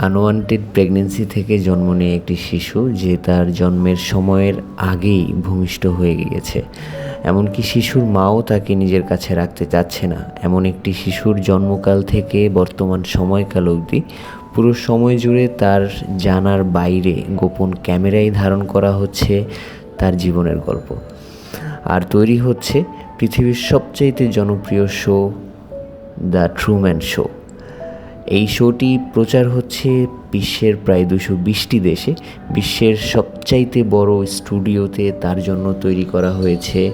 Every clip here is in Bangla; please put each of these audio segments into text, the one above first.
আনওয়ান্টেড প্রেগনেন্সি থেকে জন্ম নিয়ে একটি শিশু যে তার জন্মের সময়ের আগেই ভূমিষ্ঠ হয়ে গিয়েছে। এমনকি শিশুর মাও তাকে নিজের কাছে রাখতে চাচ্ছে না। এমন একটি শিশুর জন্মকাল থেকে বর্তমান সময়কাল অবধি পুরো সময় জুড়ে তার জানার বাইরে গোপন ক্যামেরায় ধারণ করা হচ্ছে তার জীবনের গল্প। আর তৈরি হচ্ছে পৃথিবীর সবচাইতে জনপ্রিয় শো, দ্য ট্রুম্যান শো। এই শোটি প্রচার হচ্ছে বিশ্বের প্রায় দুশো বিশটি দেশে। বিশ্বের সবচাইতে বড় স্টুডিওতে তার জন্য তৈরি করা হয়েছে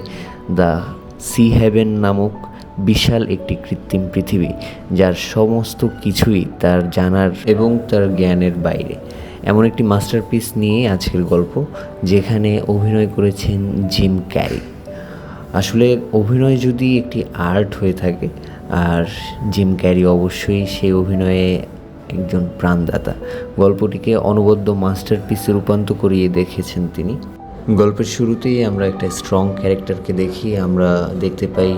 দ্য সি হ্যাভেন নামক বিশাল একটি কৃত্রিম পৃথিবী, যার সমস্ত কিছুই তার জানার এবং তার জ্ঞানের বাইরে। এমন একটি মাস্টারপিস নিয়ে আজকের গল্প, যেখানে অভিনয় করেছেন জিম ক্যারি। আসলে অভিনয় যদি একটি আর্ট হয়ে থাকে আর জিম ক্যারি অবশ্যই সেই অভিনয়ে একজন প্রাণদাতা। গল্পটিকে অনবদ্য মাস্টারপিসে রূপান্তর করিয়ে দেখেছেন তিনি। গল্পের শুরুতেই আমরা একটা স্ট্রং ক্যারেক্টারকে দেখি। আমরা দেখতে পাই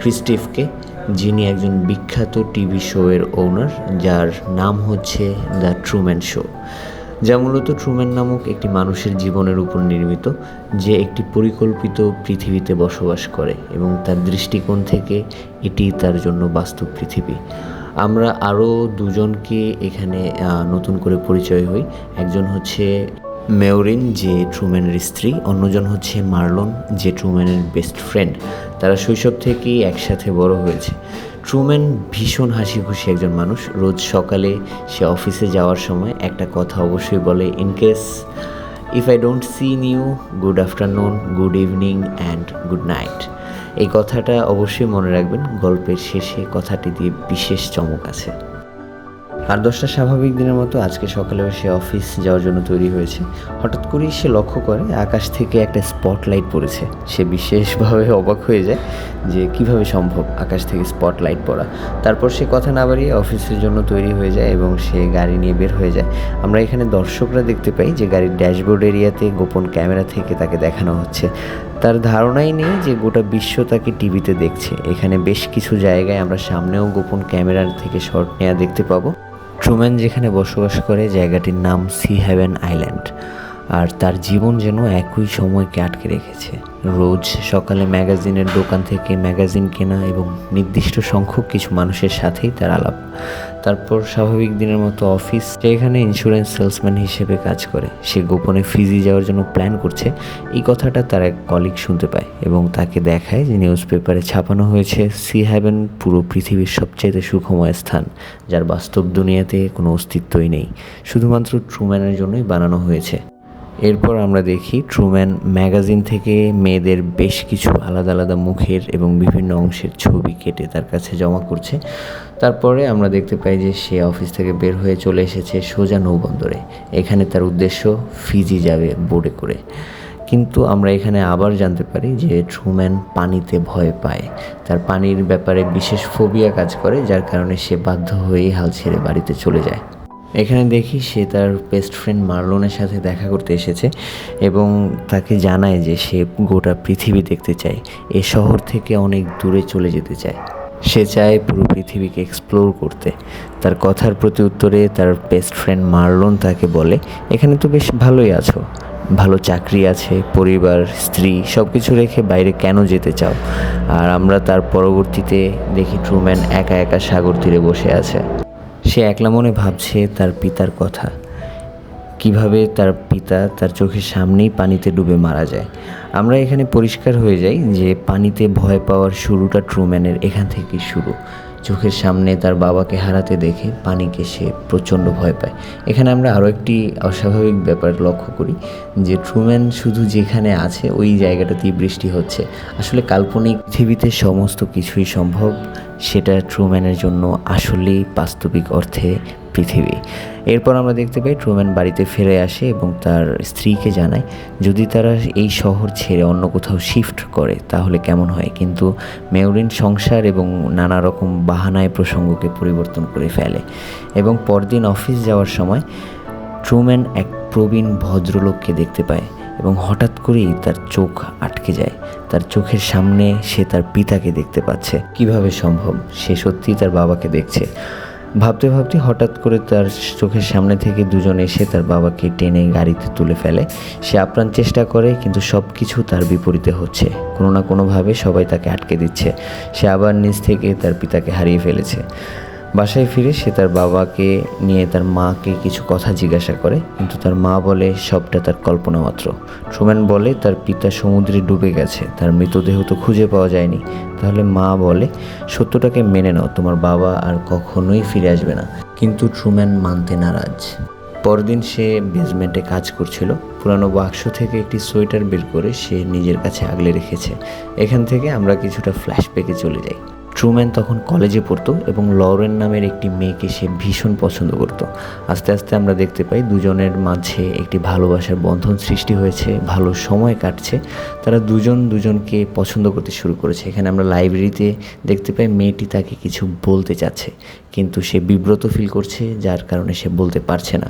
ক্রিস্টিফকে, যিনি একজন বিখ্যাত টিভি শোয়ের ওনার যার নাম হচ্ছে দ্য ট্রুম্যান শো যা মূলত ট্রুম্যান নামক একটি মানুষের জীবনের উপর নির্মিত, যে একটি পরিকল্পিত পৃথিবীতে বসবাস করে এবং তার দৃষ্টিকোণ থেকে এটি তার জন্য বাস্তব পৃথিবী। আমরা আরও দুজনকে এখানে নতুন করে পরিচয় হই। একজন হচ্ছে মেওরিন যে ট্রুম্যানের স্ত্রী। অন্যজন হচ্ছে মার্লন যে ট্রুম্যানের বেস্ট ফ্রেন্ড তারা শৈশব থেকেই একসাথে বড় হয়েছে। ট্রুম্যান ভীষণ হাসি খুশি একজন মানুষ। রোজ সকালে সে অফিসে যাওয়ার সময় একটা কথা অবশ্যই বলে in case if I don't see you good afternoon good evening and good night এই কথাটা অবশ্যই মনে রাখবেন। গল্পের শেষে কথাটি দিয়ে বিশেষ চমক আছে। আর দশটা স্বাভাবিক দিনের মতো আজকে সকালেও সে অফিস যাওয়ার জন্য তৈরি হয়েছে। হঠাৎ করেই সে লক্ষ্য করে আকাশ থেকে একটা স্পটলাইট পড়েছে। সে বিশেষভাবে অবাক হয়ে যায় যে কীভাবে সম্ভব আকাশ থেকে স্পটলাইট পড়া। তারপর সে কথা না বাড়িয়ে অফিসের জন্য তৈরি হয়ে যায় এবং সে গাড়ি নিয়ে বের হয়ে যায়। আমরা এখানে দর্শকরা দেখতে পাই যে গাড়ির ড্যাশবোর্ড এরিয়াতে গোপন ক্যামেরা থেকে তাকে দেখানো হচ্ছে। তার ধারণাই নেই যে গোটা বিশ্ব তাকে টিভিতে দেখছে। এখানে বেশ কিছু জায়গায় আমরা সামনেও গোপন ক্যামেরার থেকে শট নেওয়া দেখতে পাবো। ট্রুম্যান যেখানে বসবাস করে জায়গাটির নাম সি হ্যাভেন আইল্যান্ড। আর তার জীবন যেন একই সময়কে আটকে রেখেছে। রোজ সকালে ম্যাগাজিনের দোকান থেকে ম্যাগাজিন কেনা এবং নির্দিষ্ট সংখ্যক কিছু মানুষের সাথেই তার আলাপ। তারপর স্বাভাবিক দিনের মতো অফিস এখানে ইন্স্যুরেন্স সেলসম্যান হিসেবে কাজ করে। সে গোপনে ফিজি যাওয়ার জন্য প্ল্যান করছে। এই কথাটা তার এক কলিগ শুনতে পায় এবং তাকে দেখায় যে নিউজ পেপারে ছাপানো হয়েছে সি হ্যাভেন পুরো পৃথিবীর সবচেয়ে সুখময় স্থান, যার বাস্তব দুনিয়াতে কোনো অস্তিত্বই নেই। শুধুমাত্র ট্রুম্যানের জন্যই বানানো হয়েছে। এরপর আমরা দেখি ট্রুম্যান ম্যাগাজিন থেকে মেয়েদের বেশ কিছু আলাদা আলাদা মুখের এবং বিভিন্ন অংশের ছবি কেটে তার কাছে জমা করছে। তারপরে আমরা দেখতে পাই যে সে অফিস থেকে বের হয়ে চলে এসেছে সোজা নৌবন্দরে। এখানে তার উদ্দেশ্য ফিজি যাবে বোর্ডে করে। কিন্তু আমরা এখানে আবার জানতে পারি যে ট্রুম্যান পানিতে ভয় পায়। তার পানির ব্যাপারে বিশেষ ফোবিয়া কাজ করে, যার কারণে সে বাধ্য হয়েই হাল ছেড়ে বাড়িতে চলে যায়। এখানে দেখি সে তার বেস্ট ফ্রেন্ড মার্লনের সাথে দেখা করতে এসেছে এবং তাকে জানায় যে সে গোটা পৃথিবী দেখতে চায়, এ শহর থেকে অনেক দূরে চলে যেতে চায়। সে চায় পুরো পৃথিবীকে এক্সপ্লোর করতে। তার কথার প্রতি উত্তরে তার বেস্ট ফ্রেন্ড মার্লন তাকে বলে, এখানে তো বেশ ভালোই আছো। ভালো চাকরি আছে, পরিবার, স্ত্রী সব কিছু রেখে বাইরে কেন যেতে চাও? আর আমরা তার পরবর্তীতে দেখি ট্রুম্যান একা একা সাগর তীরে বসে আছে। সে একলা মনে ভাবছে তার পিতার কথা। কীভাবে তার পিতা তার চোখের সামনেই পানিতে ডুবে মারা যায়। আমরা এখানে পরিষ্কার হয়ে যাই যে পানিতে ভয় পাওয়ার শুরুটা ট্রুম্যানের এখান থেকেই শুরু। চোখের সামনে তার বাবাকে হারাতে দেখে পানিকে সে প্রচণ্ড ভয় পায়। এখানে আমরা আরও একটি অস্বাভাবিক ব্যাপার লক্ষ্য করি যে ট্রুম্যান শুধু যেখানে আছে ওই জায়গাটাতেই বৃষ্টি হচ্ছে। আসলে কাল্পনিক পৃথিবীতে সমস্ত কিছুই সম্ভব, সেটা ট্রুম্যানের জন্য আসলেই বাস্তবিক অর্থে পৃথিবী। এরপর আমরা দেখতে পাই ট্রুম্যান বাড়িতে ফিরে আসে এবং তার স্ত্রীকে জানায়, যদি তারা এই শহর ছেড়ে অন্য কোথাও শিফট করে, তাহলে কেমন হয়? কিন্তু মেউরিন সংসার এবং নানা রকম বাহানায় প্রসঙ্গকে পরিবর্তন করে ফেলে। এবং পরদিন অফিস যাওয়ার সময় ট্রুম্যান এক প্রবীণ ভদ্রলোককে দেখতে পায় এবং হঠাৎ করেই তার চোখ আটকে যায়। তার চোখের সামনে সে তার পিতাকে দেখতে পাচ্ছে। কীভাবে সম্ভব? সে সত্যিই তার বাবাকে দেখছে। ভাবতে ভাবতে হঠাৎ করে তার চোখের সামনে থেকে দুজন এসে তার বাবাকে টেনে গাড়িতে তুলে ফেলে। সে আপ্রাণ চেষ্টা করে, কিন্তু সব কিছু তার বিপরীতে হচ্ছে। কোনো না কোনোভাবে সবাই তাকে আটকে দিচ্ছে। সে আবার নিজ থেকে তার পিতাকে হারিয়ে ফেলেছে। বাসায় ফিরে সে তার বাবাকে নিয়ে তার মাকে কিছু কথা জিজ্ঞাসা করে, কিন্তু তার মা বলে, সবটা তার কল্পনা মাত্র ট্রুম্যান বলে, তার পিতা সমুদ্রে ডুবে গেছে, তার মৃতদেহ তো খুঁজে পাওয়া যায়নি। তাহলে মা বলে, সত্যটাকে মেনে নাও, তোমার বাবা আর কখনোই ফিরে আসবে না। কিন্তু ট্রুম্যান মানতে নারাজ। পরদিন সে বেসমেন্টে কাজ করছিল। পুরানো বাক্স থেকে একটি সোয়েটার বের করে সে নিজের কাছে আগলে রেখেছে। এখান থেকে আমরা কিছুটা ফ্ল্যাশ ফ্ল্যাশব্যাকে চলে যাই। ট্রুম্যান তখন কলেজে পড়তো এবং লরেন নামের একটি মেয়েকে সে ভীষণ পছন্দ করত। আস্তে আস্তে আমরা দেখতে পাই দুজনের মাঝে একটি ভালোবাসার বন্ধন সৃষ্টি হয়েছে, ভালো সময় কাটছে, তারা দুজন দুজনকে পছন্দ করতে শুরু করেছে। এখানে আমরা লাইব্রেরিতে দেখতে পাই মেয়েটি তাকে কিছু বলতে চাচ্ছে, কিন্তু সে বিব্রত ফিল করছে, যার কারণে সে বলতে পারছে না।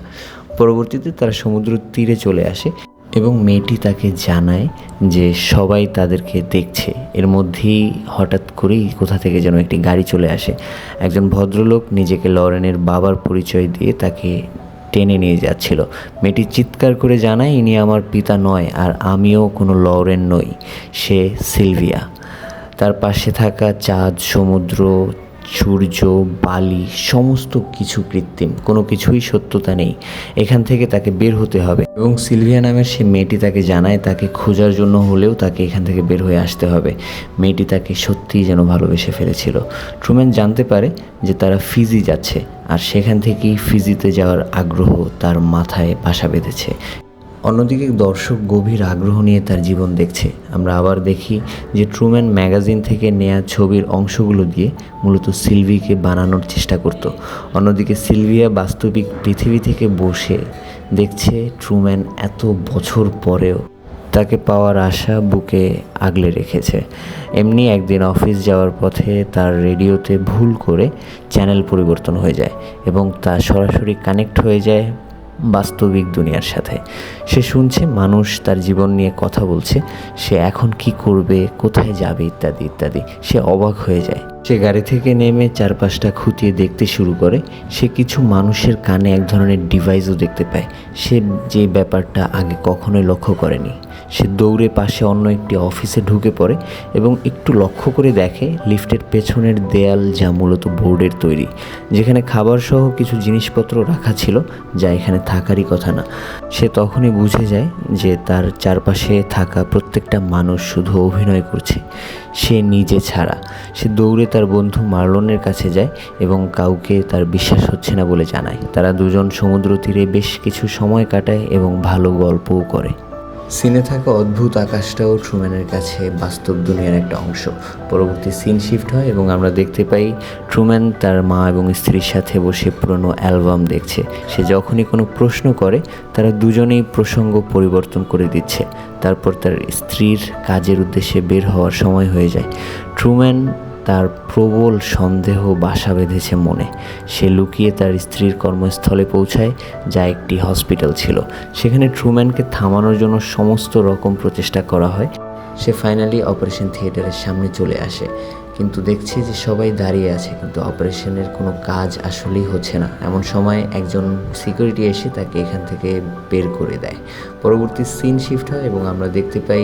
পরবর্তীতে তারা সমুদ্র তীরে চলে আসে। এবং মেয়েটি তাকে জানায় যে সবাই তাদেরকে দেখছে। এর মধ্যেই হঠাৎ করেই কোথা থেকে যেন একটি গাড়ি চলে আসে। একজন ভদ্রলোক নিজেকে লরেনের বাবার পরিচয় দিয়ে তাকে টেনে নিয়ে যাচ্ছিল। মেয়েটি চিৎকার করে জানায়, ইনি আমার পিতা নয় আর আমিও কোনো লরেন নই। সে সিলভিয়া। তার পাশে থাকা চাঁদ, সমুদ্র সূর্য, বালি, সমস্ত কিছু কৃত্রিম, কোনো কিছুই সত্যতা নেই। এখান থেকে তাকে বের হতে হবে। এবং সিলভিয়া নামের সে মেয়েটি তাকে জানায়, তাকে খোঁজার জন্য হলেও তাকে এখান থেকে বের হয়ে আসতে হবে। মেয়েটি তাকে সত্যিই যেন ভালোবেসে ফেলেছিল। ট্রুম্যান জানতে পারে যে তারা ফিজি যাচ্ছে, আর সেখান থেকেই ফিজিতে যাওয়ার আগ্রহ তার মাথায় বাসা বেঁধেছে। অন্যদিকে দর্শক গভীর আগ্রহ নিয়ে তার জীবন দেখছে। আমরা আবার দেখি যে ট্রুম্যান ম্যাগাজিন থেকে নেয়া ছবির অংশগুলো দিয়ে মূলত সিলভিকে বানানোর চেষ্টা করত। অন্যদিকে সিলভিয়া বাস্তবিক পৃথিবী থেকে বসে দেখছে ট্রুম্যান এত বছর পরেও তাকে পাওয়ার আশা বুকে আগলে রেখেছে। এমনি একদিন অফিস যাওয়ার পথে তার রেডিওতে ভুল করে চ্যানেল পরিবর্তন হয়ে যায় এবং তা সরাসরি কানেক্ট হয়ে যায় বাস্তবিক দুনিয়ার সাথে। সে শুনছে, মানুষ তার জীবন নিয়ে কথা বলছে, সে এখন কি করবে, কোথায় যাবে ইত্যাদি ইত্যাদি। সে অবাক হয়ে যায়। সে গাড়ি থেকে নেমে চারপাশটা খুঁটিয়ে দেখতে শুরু করে। সে কিছু মানুষের কানে এক ধরনের ডিভাইসও দেখতে পায়। সে যে ব্যাপারটা আগে কখনোই লক্ষ্য করেনি। সে দৌড়ে পাশে অন্য একটি অফিসে ঢুকে পড়ে এবং একটু লক্ষ্য করে দেখে লিফটের পেছনের দেয়াল যা মূলত বোর্ডের তৈরি, যেখানে খাবার সহ কিছু জিনিসপত্র রাখা ছিল যা এখানে থাকারই কথা না। সে তখনই বুঝে যায় যে তার চারপাশে থাকা প্রত্যেকটা মানুষ শুধু অভিনয় করছে, সে নিজে ছাড়া। সে দৌড়ে তার বন্ধু মার্লনের কাছে যায় এবং কাউকে তার বিশ্বাস হচ্ছে না বলে জানায়। তারা দুজন সমুদ্র তীরে বেশ কিছু সময় কাটায় এবং ভালো গল্পও করে। সিনে থাকা অদ্ভুত আকাশটাও ট্রুম্যানের কাছে বাস্তব দুনিয়ার একটা অংশ। পরবর্তী সিন শিফট হয় এবং আমরা দেখতে পাই ট্রুম্যান তার মা এবং স্ত্রীর সাথে বসে পুরনো অ্যালবাম দেখছে। সে যখনই কোনো প্রশ্ন করে, তারা দুজনেই প্রসঙ্গ পরিবর্তন করে দিচ্ছে। তারপর তার স্ত্রীর কাজের উদ্দেশ্যে বের হওয়ার সময় হয়ে যায়। ট্রুম্যান তার প্রবল সন্দেহ বাসা বেঁধেছে মনে। সে লুকিয়ে তার স্ত্রীর কর্মস্থলে পৌঁছায়, যা একটি হসপিটাল ছিল। সেখানে ট্রুম্যানকে থামানোর জন্য সমস্ত রকম প্রচেষ্টা করা হয়। সে ফাইনালি অপারেশন থিয়েটারের সামনে চলে আসে। কিন্তু দেখছে যে সবাই দাঁড়িয়ে আছে, কিন্তু অপারেশনের কোনো কাজ আসলেই হচ্ছে না। এমন সময় একজন সিকিউরিটি এসে তাকে এখান থেকে বের করে দেয়। পরবর্তী সিন শিফট হয় এবং আমরা দেখতে পাই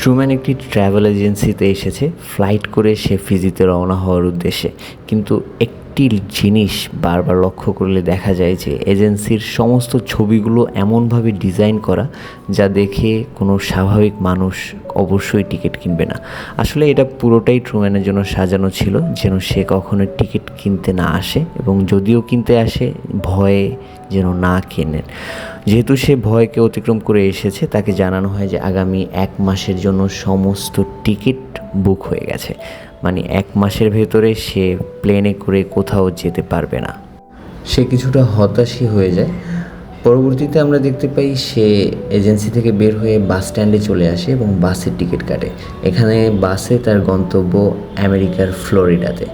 ট্রুম্যান একটি ট্র্যাভেল এজেন্সিতে এসেছে ফ্লাইট করে সে ফিজিতে রওনা হওয়ার উদ্দেশ্যে। কিন্তু একটি জিনিস বারবার লক্ষ্য করলে দেখা যায় যে এজেন্সির সমস্ত ছবিগুলো এমনভাবে ডিজাইন করা যা দেখে কোনো স্বাভাবিক মানুষ অবশ্যই টিকিট কিনবে না। আসলে এটা পুরোটাই ট্রুম্যানের জন্য সাজানো ছিল যেন সে কখনো টিকিট কিনতে না আসে এবং যদিও কিনতে আসে, ভয়ে যেন না কেনেন। যেহেতু সে ভয়কে অতিক্রম করে এসেছে, তাকে জানানো হয় যে আগামী এক মাসের জন্য সমস্ত টিকিট বুক হয়ে গেছে। মানে এক মাসের ভেতরে সে প্লেনে করে কোথাও যেতে পারবে না। সে কিছুটা হতাশই হয়ে যায়। পরবর্তীতে আমরা দেখতে পাই সে এজেন্সি থেকে বের হয়ে বাস স্ট্যান্ডে চলে আসে এবং বাসের টিকিট কাটে। এখানে বাসে তার গন্তব্য আমেরিকার ফ্লোরিডাতে।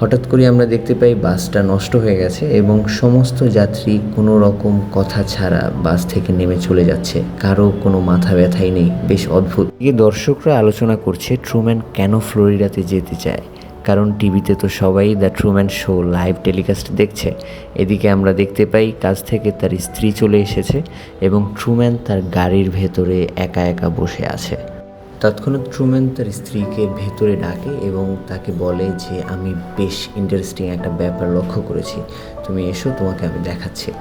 হঠাৎ করে আমরা দেখতে পাই বাসটা নষ্ট হয়ে গেছে এবং সমস্ত যাত্রী কোনো রকম কথা ছাড়া বাস থেকে নেমে চলে যাচ্ছে। কারও কোনো মাথা ব্যথাই নেই। বেশ অদ্ভুত। এই দর্শকরা আলোচনা করছে ট্রুম্যান কেন ফ্লোরিডাতে যেতে চায়। কারণ টিভিতে তো সবাই the Truman show live telecast দেখছে। এদিকে আমরা দেখতে পাই কাজ থেকে তার স্ত্রী চলে এসেছে এবং ট্রুম্যান তার গাড়ির ভেতরে একা একা বসে আছে। তৎক্ষণাৎ ট্রুম্যান তার স্ত্রীকে ভেতরে ডাকে এবং তাকে বলে যে, আমি বেশ ইন্টারেস্টিং একটা ব্যাপার লক্ষ্য করেছি। তুমি এসো, তোমাকে আমি দেখাচ্ছি।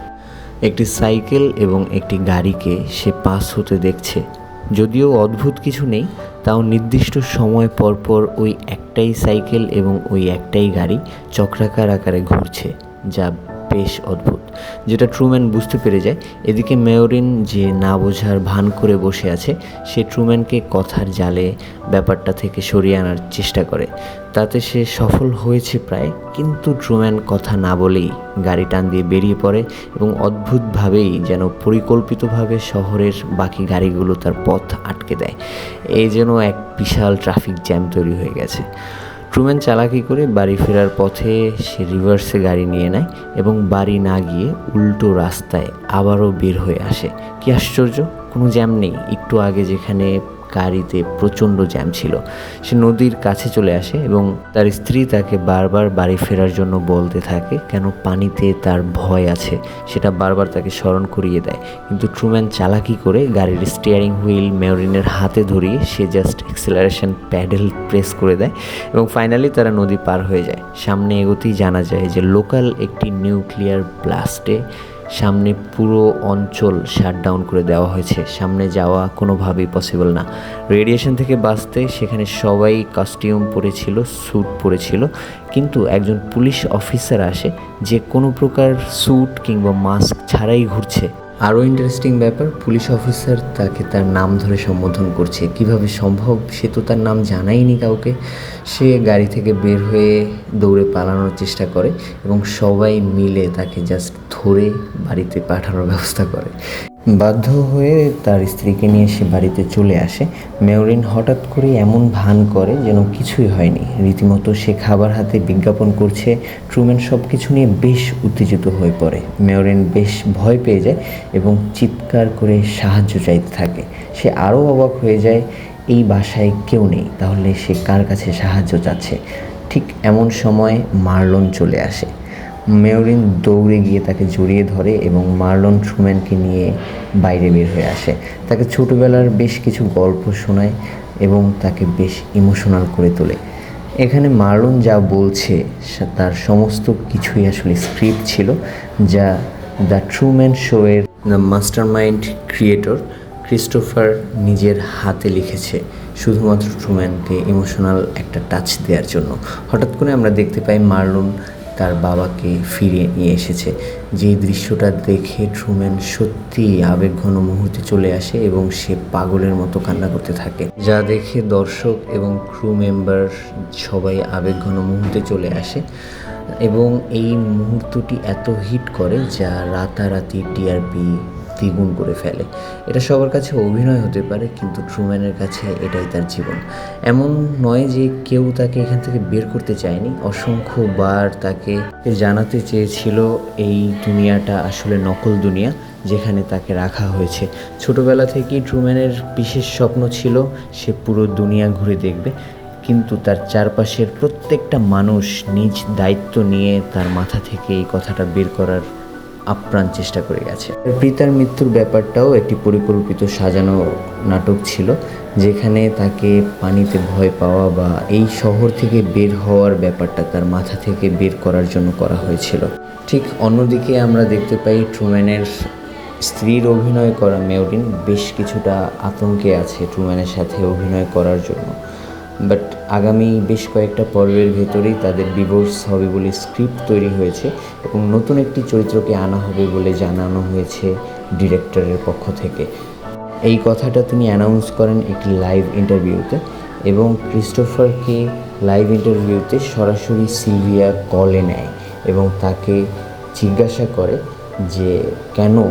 একটি সাইকেল এবং একটি গাড়িকে সে পাস হতে দেখছে। যদিও অদ্ভুত কিছু নেই, তাও নির্দিষ্ট সময় পর পর ওই একটাই সাইকেল এবং ওই একটাই গাড়ি চক্রাকার আকারে ঘুরছে, যা বেশ অদ্ভুত। যেটা ট্রুম্যান বুঝতে পেরে যায়, এদিকে মেয়রিন যে না বোঝার ভান করে বসে আছে, সে ট্রুম্যানকে কথার জালে ব্যাপারটা থেকে সরিয়ে আনার চেষ্টা করে। তাতে সে সফল হয়েছে প্রায়, কিন্তু ট্রুম্যান কথা না বলেই গাড়ি টান দিয়ে বেরিয়ে পড়ে এবং অদ্ভুতভাবেই যেন পরিকল্পিতভাবে শহরের বাকি গাড়িগুলো তার পথ আটকে দেয়। এই যেন এক বিশাল ট্রাফিক জ্যাম তৈরি হয়ে গেছে। ট্রুম্যান চালাকি করে বাড়ি ফেরার পথে সে রিভার্সে গাড়ি নিয়ে নেয় এবং বাড়ি না গিয়ে উল্টো রাস্তায় আবারও বের হয়ে আসে। কি আশ্চর্য! কোনো জ্যাম নেই। একটু আগে যেখানে গাড়িতে প্রচণ্ড জ্যাম ছিল। সে নদীর কাছে চলে আসে এবং তার স্ত্রী তাকে বারবার বাড়ি ফেরার জন্য বলতে থাকে, কেন পানিতে তার ভয় আছে? সেটা বারবার তাকে স্মরণ করিয়ে দেয়। কিন্তু ট্রুম্যান চালাকি করে গাড়ির স্টিয়ারিং হুইল মেয়রিনের হাতে ধরিয়ে সে জাস্ট অ্যাক্সেলারেশন প্যাডেল প্রেস করে দেয় এবং ফাইনালি তারা নদী পার হয়ে যায়। সামনে এগোতেই জানা যায় যে লোকাল একটি নিউক্লিয়ার ব্লাস্টে সামনে পুরো অঞ্চল শাটডাউন করে দেওয়া হয়েছে। সামনে যাওয়া কোনোভাবেই পসিবল না। রেডিয়েশন থেকে বাঁচতে সেখানে সবাই কাস্টিউম পরেছিল স্যুট পরেছিল। কিন্তু একজন পুলিশ অফিসার আসে, যে কোনো প্রকার স্যুট কিংবা মাস্ক ছাড়াই ঘুরছে। আরও ইন্টারেস্টিং ব্যাপার পুলিশ অফিসার তাকে তার নাম ধরে সম্বোধন করছে। কীভাবে সম্ভব? সে তো তার নাম জানাইনি কাউকে। সে গাড়ি থেকে বের হয়ে দৌড়ে পালানোর চেষ্টা করে এবং সবাই মিলে তাকে জাস্ট ধরে বাড়িতে পাঠানোর ব্যবস্থা করে। বাধ্য হয়ে তার স্ত্রীকে নিয়ে সে বাড়িতে চলে আসে। মেয়রিন হঠাৎ করে এমন ভান করে যেন কিছুই হয়নি। রীতিমতো সে খাবার হাতে বিজ্ঞাপন করছে। ট্রুম্যান সব কিছু নিয়ে বেশ উত্তেজিত হয়ে পড়ে। মেয়রিন বেশ ভয় পেয়ে যায় এবং চিৎকার করে সাহায্য চাইতে থাকে। সে আরও অবাক হয়ে যায়, এই বাসায় কেউ নেই, তাহলে সে কার কাছে সাহায্য চাচ্ছে? ঠিক এমন সময় মার্লন চলে আসে। মেয়রিন দৌড়ে গিয়ে তাকে জড়িয়ে ধরে এবং মার্লন ট্রুম্যানকে নিয়ে বাইরে বের হয়ে আসে। তাকে ছোটোবেলার বেশ কিছু গল্প শোনায় এবং তাকে বেশ ইমোশনাল করে তোলে। এখানে মার্লন যা বলছে তার সমস্ত কিছুই আসলে স্ক্রিপ্ট ছিল, যা দ্য ট্রুম্যান শোয়ের the master mind creator Christopher নিজের হাতে লিখেছে, শুধুমাত্র ট্রুম্যানকে ইমোশনাল একটা টাচ দেওয়ার জন্য। হঠাৎ করে আমরা দেখতে পাই মার্লন তার বাবাকে ফিরিয়ে নিয়ে এসেছে। যেই দৃশ্যটা দেখে ট্রুম্যান সত্যি আবেগঘন মুহূর্তে চলে আসে এবং সে পাগলের মতো কান্না করতে থাকে। যা দেখে দর্শক এবং ক্রু মেম্বার সবাই আবেগঘন মুহূর্তে চলে আসে এবং এই মুহূর্তটি এত হিট করে যা রাতারাতি টিআরপি দ্বিগুণ করে ফেলে। এটা সবার কাছে অভিনয় হতে পারে, কিন্তু ট্রুম্যানের কাছে এটাই তার জীবন। এমন নয় যে কেউ তাকে এখান থেকে বের করতে চায়নি। অসংখ্যবার তাকে জানাতে চেয়েছিল এই দুনিয়াটা আসলে নকল দুনিয়া, যেখানে তাকে রাখা হয়েছে। ছোটবেলা থেকেই ট্রুম্যানের বিশেষ স্বপ্ন ছিল সে পুরো দুনিয়া ঘুরে দেখবে, কিন্তু তার চারপাশের প্রত্যেকটা মানুষ নিজ দায়িত্ব নিয়ে তার মাথা থেকে এই কথাটা বের করার আপ্রাণ চেষ্টা করে গেছে। পিতার মৃত্যুর ব্যাপারটাও একটি পরিকল্পিত সাজানো নাটক ছিল, যেখানে তাকে পানিতে ভয় পাওয়া বা এই শহর থেকে বের হওয়ার ব্যাপারটা তার মাথা থেকে বের করার জন্য করা হয়েছিল। ঠিক অন্যদিকে আমরা দেখতে পাই ট্রুম্যানের স্ত্রীর অভিনয় করা মেয়রিন বেশ কিছুটা আতঙ্কে আছে ট্রুম্যানের সাথে অভিনয় করার জন্য। বাট আগামী বেশ কয়েকটা পর্বের ভেতরেই তাদের ডিভোর্স হবে বলে স্ক্রিপ্ট তৈরি হয়েছে এবং নতুন একটি চরিত্রকে আনা হবে বলে জানানো হয়েছে ডিরেক্টরের পক্ষ থেকে। এই কথাটা তিনি অ্যানাউন্স করেন একটি লাইভ ইন্টারভিউতে এবং ক্রিস্টোফারকে লাইভ ইন্টারভিউতে সরাসরি সিলভিয়া কলে নেয় এবং তাকে জিজ্ঞাসা করে যে কেন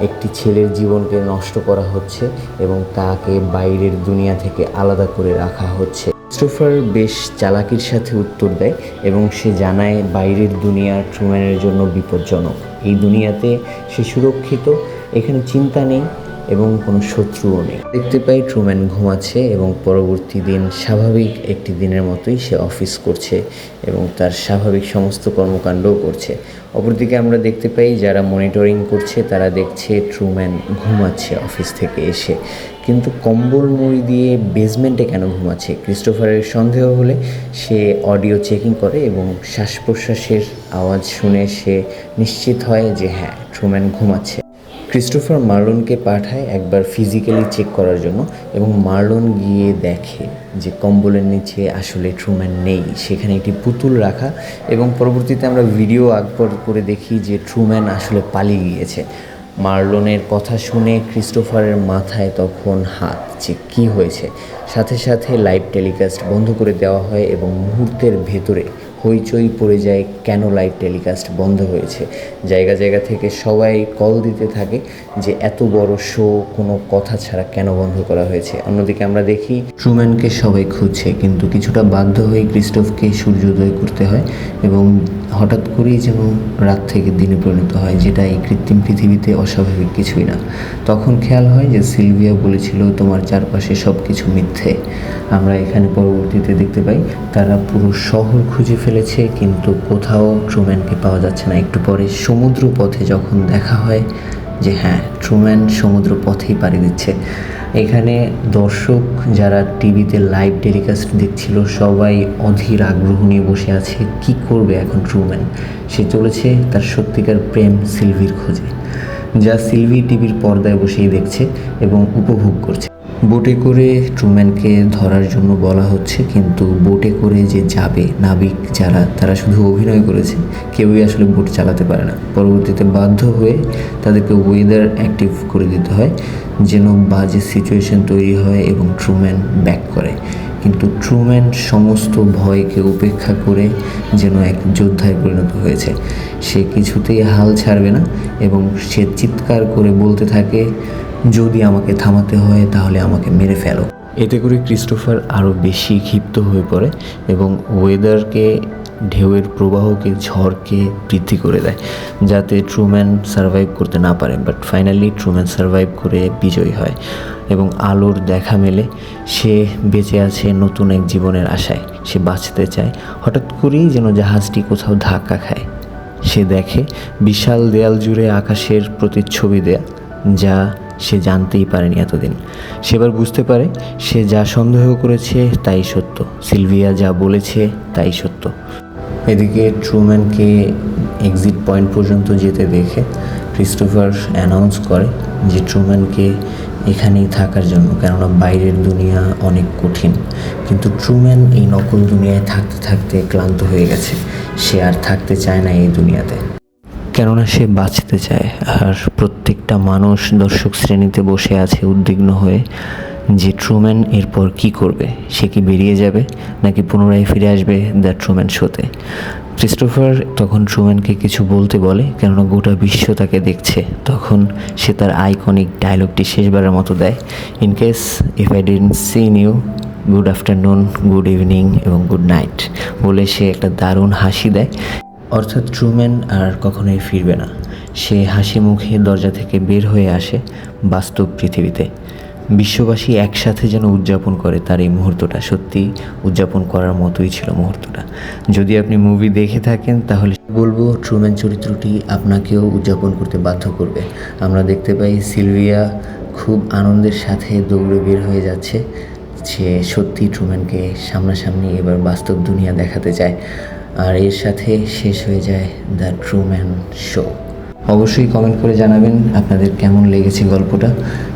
একটি ছেলের জীবনকে নষ্ট করা হচ্ছে এবং তাকে বাইরের দুনিয়া থেকে আলাদা করে রাখা হচ্ছে। ক্রিস্টোফার বেশ চালাকির সাথে উত্তর দেয় এবং সে জানায়, বাইরের দুনিয়া ট্রুম্যানের জন্য বিপজ্জনক। এই দুনিয়াতে সে সুরক্ষিত, এখানে চিন্তা নেই এবং কোনো শত্রুও নেই। দেখতে পাই ট্রুম্যান ঘুমাচ্ছে এবং পরবর্তী দিন স্বাভাবিক একটি দিনের মতোই সে অফিস করছে এবং তার স্বাভাবিক সমস্ত কর্মকাণ্ডও করছে। অপরদিকে আমরা দেখতে পাই যারা মনিটরিং করছে, তারা দেখছে ট্রুম্যান ঘুমাচ্ছে অফিস থেকে এসে। কিন্তু কম্বল মুড়ি দিয়ে বেসমেন্টে কেন ঘুমাচ্ছে? ক্রিস্টোফারের সন্দেহ হলে সে অডিও চেকিং করে এবং শ্বাস প্রশ্বাসের আওয়াজ শুনে সে নিশ্চিত হয় যে হ্যাঁ ট্রুম্যান ঘুমাচ্ছে। ক্রিস্টোফার মার্লনকে পাঠায় একবার ফিজিক্যালি চেক করার জন্য এবং মার্লন গিয়ে দেখে যে কম্বলের নিচে আসলে ট্রুম্যান নেই। সেখানে একটি পুতুল রাখা এবং পরবর্তীতে আমরা ভিডিও আকবর করে দেখি যে ট্রুম্যান আসলে পালিয়ে গিয়েছে। মার্লনের কথা শুনে ক্রিস্টোফারের মাথায় তখন হাত যে কী হয়েছে, সাথে সাথে লাইভ টেলিকাস্ট বন্ধ করে দেওয়া হয় এবং মুহূর্তের ভেতরে হইচই পড়ে যায় কেন লাইভ টেলিকাস্ট বন্ধ হয়েছে? জায়গা জায়গা থেকে সবাই কল দিতে থাকে যে এত বড় শো কোনো কথা ছাড়া কেন বন্ধ করা হয়েছে? অন্যদিকে আমরা দেখি ট্রুম্যানকে সবাই খুঁজছে, কিন্তু কিছুটা বাধ্য হয়ে ক্রিস্টোফকে সূর্যোদয় করতে হয় এবং হঠাৎ করেই যেন রাত থেকে দিনে পরিণত হয়, যেটা এই কৃত্রিম পৃথিবীতে অস্বাভাবিক কিছুই না। তখন খেয়াল হয় যে সিলভিয়া বলেছিল, তোমার চারপাশে সব কিছু মিথ্যে। আমরা এখানে পরবর্তীতে দেখতে পাই, তারা পুরো শহর খুঁজে ফেলেছে, কিন্তু কোথাও ট্রুম্যানকে পাওয়া যাচ্ছে না। একটু পরে সমুদ্র পথে যখন দেখা হয় যে হ্যাঁ ট্রুম্যান সমুদ্র পথেই পাড়ি দিচ্ছে। এখানে দর্শক যারা টিভিতে লাইভ টেলিকাস্ট দেখছিল, সবাই অধীর আগ্রহ নিয়ে বসে আছে, কি করবে এখন ট্রুম্যান? সে চলেছে তার সত্যিকার প্রেম সিলভির খোঁজে, যা সিলভি টিভির পর্দায় বসেই দেখছে এবং উপভোগ করছে। বোটে করে ট্রুম্যানকে ধরার জন্য বলা হচ্ছে, কিন্তু বোটে করে যে যাবে নাবিক যারা, তারা শুধু অভিনয় করেছে, কেউই আসলে বোট চালাতে পারে না। পরবর্তীতে বাধ্য হয়ে তাদেরকে ওয়েদার অ্যাক্টিভ করে দিতে হয়, যেন বাজে সিচুয়েশন তৈরি হয় এবং ট্রুম্যান ব্যাক করে। কিন্তু ট্রুম্যান সমস্ত ভয়কে উপেক্ষা করে যেন এক যোদ্ধায় পরিণত হয়েছে। সে কিছুতেই হাল ছাড়বে না এবং সে চিৎকার করে বলতে থাকে যদি আমাকে থামাতে হয়, তাহলে আমাকে মেরে ফেলো। এতে করে ক্রিস্টোফার আরও বেশি ক্ষিপ্ত হয়ে পড়ে এবং ওয়েদারকে, ঢেউয়ের প্রবাহকে, ঝড়কে বৃদ্ধি করে দেয়, যাতে ট্রুম্যান সার্ভাইভ করতে না পারে। বাট ফাইনালি ট্রুম্যান সার্ভাইভ করে বিজয়ী হয় এবং আলোর দেখা মেলে। সে বেঁচে আছে নতুন এক জীবনের আশায়। সে বাঁচতে চায়। হঠাৎ করেই যেন জাহাজটি কোথাও ধাক্কা খায়। সে দেখে বিশাল দেয়াল জুড়ে আকাশের প্রতিচ্ছবি দেয়া, যা সে জানতেই পারেনি এতদিন। সেবার বুঝতে পারে সে যা সন্দেহ করেছে তাই সত্য। সিলভিয়া যা বলেছে তাই সত্য। এদিকে ট্রুম্যানকে এক্সিট পয়েন্ট পর্যন্ত যেতে দেখে ক্রিস্টোফার অ্যানাউন্স করে যে ট্রুম্যানকে এখানেই থাকার জন্য, কেননা বাইরের দুনিয়া অনেক কঠিন। কিন্তু ট্রুম্যান এই নকল দুনিয়ায় থাকতে থাকতে ক্লান্ত হয়ে গেছে। সে আর থাকতে চায় না এই দুনিয়াতে। কেননা সে বাঁচতে চায়। আর প্রত্যেকটা মানুষ দর্শক শ্রেণীতে বসে আছে উদ্বিগ্ন হয়ে যে ট্রুম্যান এরপর কি করবে? সে কি বেরিয়ে যাবে নাকি পুনরায় ফিরে আসবে দ্য ট্রুম্যান শোতে? ক্রিস্টোফার তখন ট্রুম্যানকে কিছু বলতে বলে, কেননা গোটা বিশ্ব তাকে দেখছে। তখন সে তার আইকনিক ডায়লগটি শেষবারের মতো দেয়, in case if I didn't seen you, good afternoon, good evening এবং গুড নাইট বলে সে একটা দারুণ হাসি দেয়। অর্থাৎ ট্রুম্যান আর কখনোই ফিরবে না। সে হাসি মুখে দরজা থেকে বের হয়ে আসে বাস্তব পৃথিবীতে। বিশ্ববাসী একসাথে যেন উদযাপন করে, তার এই মুহূর্তটা সত্যি উদযাপন করার মতোই ছিল মুহূর্তটা। যদি আপনি মুভি দেখে থাকেন, তাহলে বলব, ট্রুম্যান চরিত্রটি আপনাকেও উদযাপন করতে বাধ্য করবে। আমরা দেখতে পাই সিলভিয়া খুব আনন্দের সাথে দৌড়ে বের হয়ে যাচ্ছে। সে সত্যি ট্রুম্যানকে সামনাসামনি এবার বাস্তব দুনিয়া দেখাতে চায়। আর এর সাথে শেষ হয়ে যায় দ্য ট্রুম্যান শো অবশ্যই কমেন্ট করে জানাবেন আপনাদের কেমন লেগেছে গল্পটা।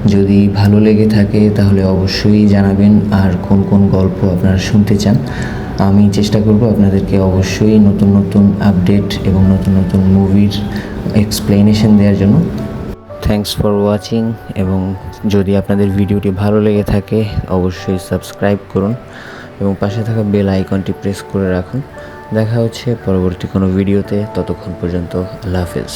যদি ভালো লেগে থাকে তাহলে অবশ্যই জানাবেন আর কোন কোন গল্প আপনারা শুনতে চান। আমি চেষ্টা করব আপনাদেরকে অবশ্যই নতুন নতুন আপডেট এবং নতুন নতুন মুভির এক্সপ্লেনেশন দেওয়ার জন্য। থ্যাংকস ফর ওয়াচিং এবং যদি আপনাদের ভিডিওটি ভালো লেগে থাকে অবশ্যই সাবস্ক্রাইব করুন এবং পাশে থাকা বেল আইকনটি প্রেস করে রাখুন। দেখা হচ্ছে পরবর্তী কোনো ভিডিওতে ততক্ষণ পর্যন্ত আল্লাহ হাফেজ।